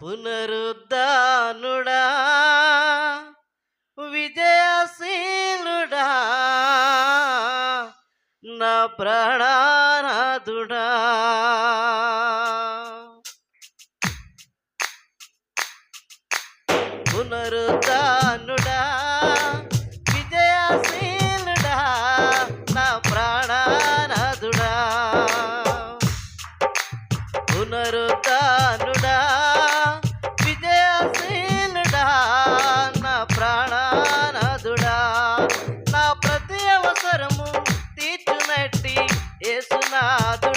పునరుద్ధానుడా విజయశీలుడా నా ప్రాణానాథుడా పునరుద్ధానుడా పునరుద్ధాను ಗಾತ್ರ